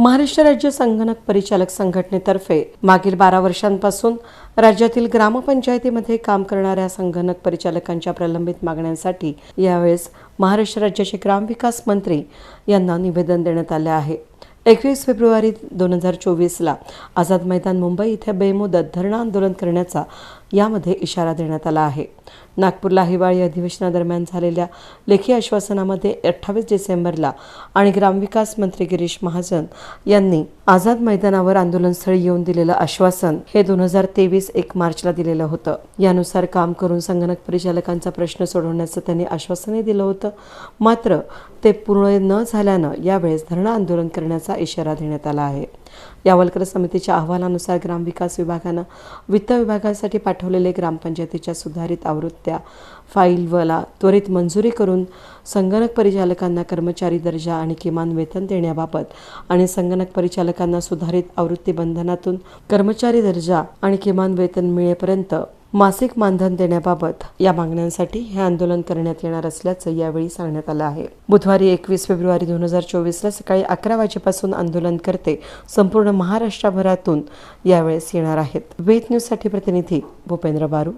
महाराष्ट्र राज्य संगणक परिचालक संघटनेतर्फे मागील बारा वर्षांपासून राज्यातील ग्रामपंचायतीमध्ये काम करणाऱ्या संगणक परिचालकांच्या प्रलंबित मागण्यांसाठी यावेळेस महाराष्ट्र राज्याचे ग्रामविकास मंत्री यांना निवेदन देण्यात आले आहे. एकवीस फेब्रुवारी दोन हजार चोवीसला आझाद मैदान मुंबई इथे बेमुदत धरणं आंदोलन करण्याचा यामध्ये इशारा देण्यात आला आहे. नागपूरला हिवाळी अधिवेशनादरम्यान झालेल्या लेखी आश्वासनामध्ये अठ्ठावीस डिसेंबरला आणि ग्रामविकास मंत्री गिरीश महाजन यांनी आझाद मैदानावर आंदोलनस्थळी येऊन दिलेलं आश्वासन हे दोन हजार तेवीस एक मार्चला दिलेलं होतं. यानुसार काम करून संगणक परिचालकांचा प्रश्न सोडवण्याचं त्यांनी आश्वासनही दिलं होतं. मात्र ते पूर्ण न झाल्यानं यावेळेस धरणं आंदोलन करण्याचा इशारा देण्यात आला आहे. यावलकर समितीच्या अहवालानुसार ग्रामविकास विभागानं वित्त विभागासाठी पाठवलेले ग्रामपंचायतीच्या सुधारित आवृत्त्या फाईलवला त्वरित मंजुरी करून संगणक परिचालकांना कर्मचारी दर्जा आणि किमान वेतन देण्याबाबत आणि संगणक परिचालकांना सुधारित आवृत्ती बंधनातून कर्मचारी दर्जा आणि किमान वेतन मिळेपर्यंत मासिक मानधन देण्याबाबत या मागण्यांसाठी हे आंदोलन करण्यात येणार असल्याचं यावेळी सांगण्यात आलं आहे. बुधवारी एकवीस फेब्रुवारी दोन हजार चोवीसला सकाळी अकरा वाजेपासून आंदोलन करते संपूर्ण महाराष्ट्रभरातून यावेळेस येणार आहेत. वेद न्यूजसाठी प्रतिनिधी भूपेंद्र बारू.